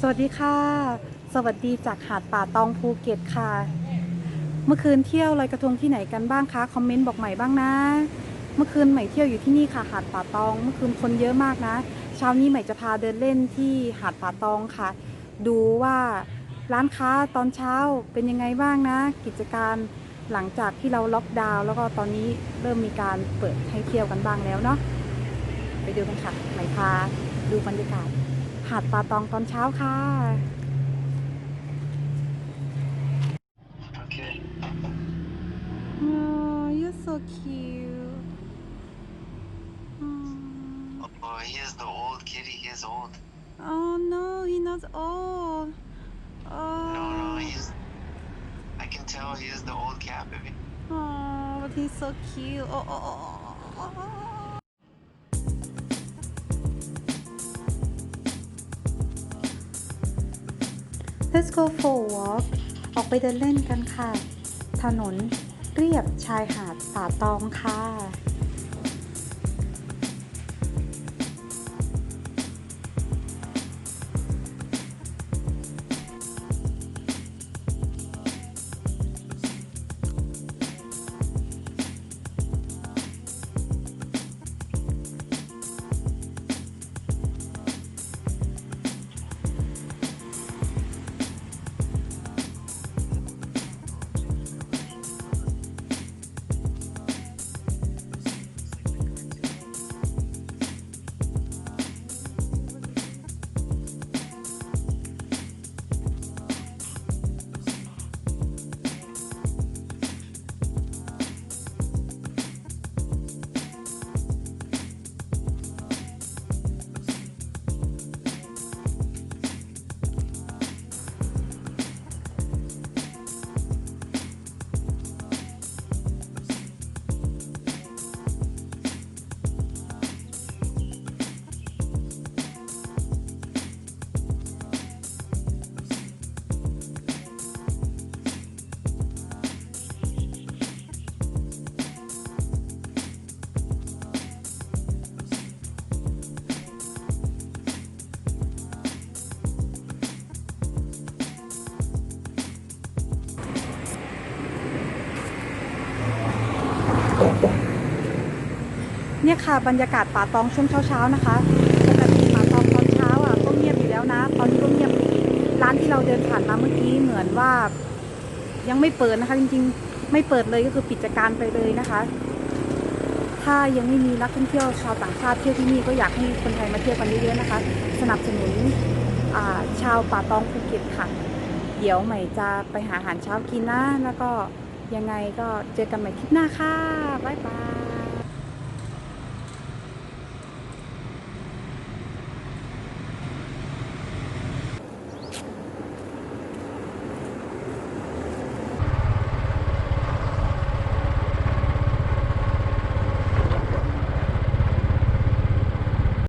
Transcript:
สวัสดีค่ะ สวัสดีจากหาดป่าตองภูเก็ตค่ะ เมื่อคืนเที่ยวลอยกระทงที่ไหนกันบ้างคะคอมเมนต์บอกใหม่บ้างนะ เมื่อคืนใหม่เที่ยวอยู่ที่นี่ค่ะหาดป่าตอง เมื่อคืนคนเยอะมากนะ เช้านี้ใหม่จะพาเดินเล่นที่หาดป่าตองค่ะ ดูว่าร้านค้าตอนเช้าเป็นยังไงบ้างนะ กิจการหลังจากที่เราล็อกดาวน์แล้วก็ตอนนี้เริ่มมีการเปิดให้เที่ยวกันบ้างแล้วเนาะไปดูกันค่ะใหม่พาดูบรรยากาศ หาดป่าตองตอนเช้าค่ะ Okay. Oh, you're so cute. Oh, Oh, he is the old kitty. He is old. oh no, he's not old. Oh, No, no, he's. I can tell he is the old cat, baby. oh, but he's so cute. Oh, oh, oh, oh, oh. Let's go for a walk ออกไปเดินเล่นกันค่ะ ถนนเรียบชายหาดป่าตองค่ะ เนี่ยค่ะบรรยากาศป่าตองช่วงเช้าๆนะคะปกติป่าตองตอนเช้าอะก็เงียบอยู่แล้วนะตอนนี้ก็เงียบดีร้านที่เราเดินผ่านมาเมื่อกี้เหมือนว่า ยังไม่เปิดนะคะ จริงๆ ไม่เปิดเลยก็คือปิดกิจการไปเลยนะคะ ถ้ายังไม่มีนักท่องเที่ยวชาวต่างชาติเที่ยวที่นี่ก็อยากให้คนไทยมาเที่ยวกันเยอะๆนะคะ สนับสนุนชาวป่าตองภูเก็ตค่ะเดี๋ยวใหม่จะไปหาอาหารเช้ากินนะ แล้วก็ยังไงก็เจอกันใหม่คลิปหน้าค่ะ บ๊ายบาย